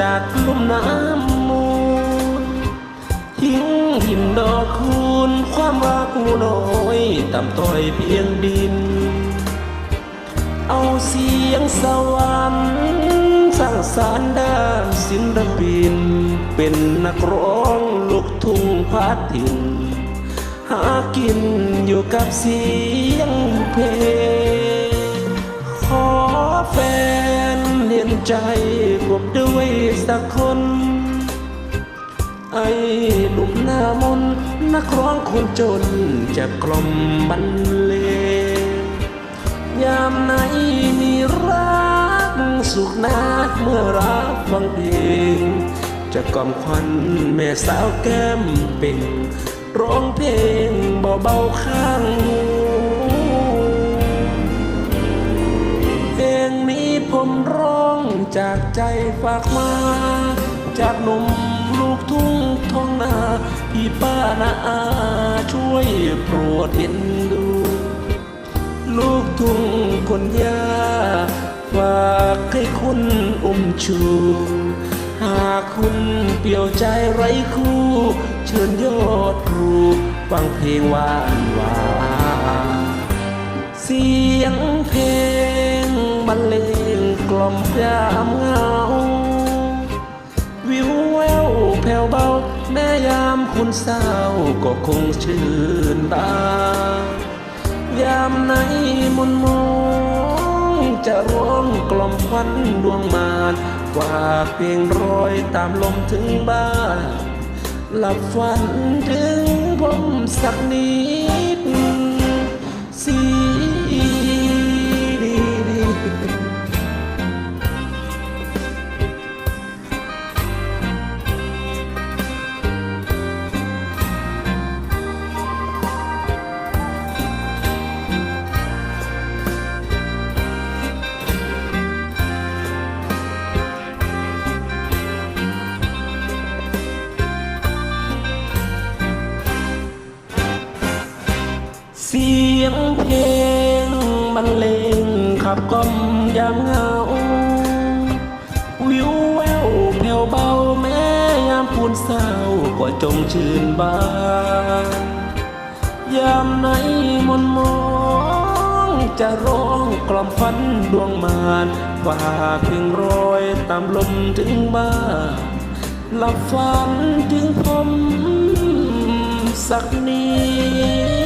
จากลมน้ำมูลทิ้งหินดอกคูณความรักงูน้อยต่ำต้อยเพียงดิน เอาเสียงสวรรค์สร้างสารด้านศิลปิน เป็นนักร้องลูกทุ่งพาถิ่น หากินอยู่กับเสียงเพลงขอแฟน ใจผมด้วยสักคน ไอ้หนุ่มหน้ามนนักร้องคนจนจะกล่อมบรรเลงยามไหนมีรักสุขนักเมื่อรับฟังเพลงจะกล่อมควันแม่สาวแก้มเป็นร้องเพลงเบาๆข้างหูากมา จากหนุ่มลูกทุ่งท้องนาพี่ป้านาอาช่วยโปรดเห็นดู ลูกทุ่งคนยาฝากให้คุณอุ้มชู หากคุณเปลี่ยวใจไร้คู่ เชิญยอดครูฟังเพลงหวานหวานเสียงเพลงบรรเลงกล่อมยามเหงา วิวแววแผ่วเบา แม่ยามคุณเศร้าก็คงชื่นตายามไหนมนมองจะร้องกล่อมควันดวงมานฝาเพลงรอยตามลมถึงบ้าน หลับฝันถึงผมสักนิด ยงเพลงบรรเลงขับกล่อมยามเหงา วิวแววแผ่วเบาแม้ยามพูนเศร้าก็จงชื่นบาน ยามไหนมนมองจะร้องกล่อมฝันดวงมานฝากเพียงรอยตามลมถึงบ้านหลับฝันถึงผมสักนิด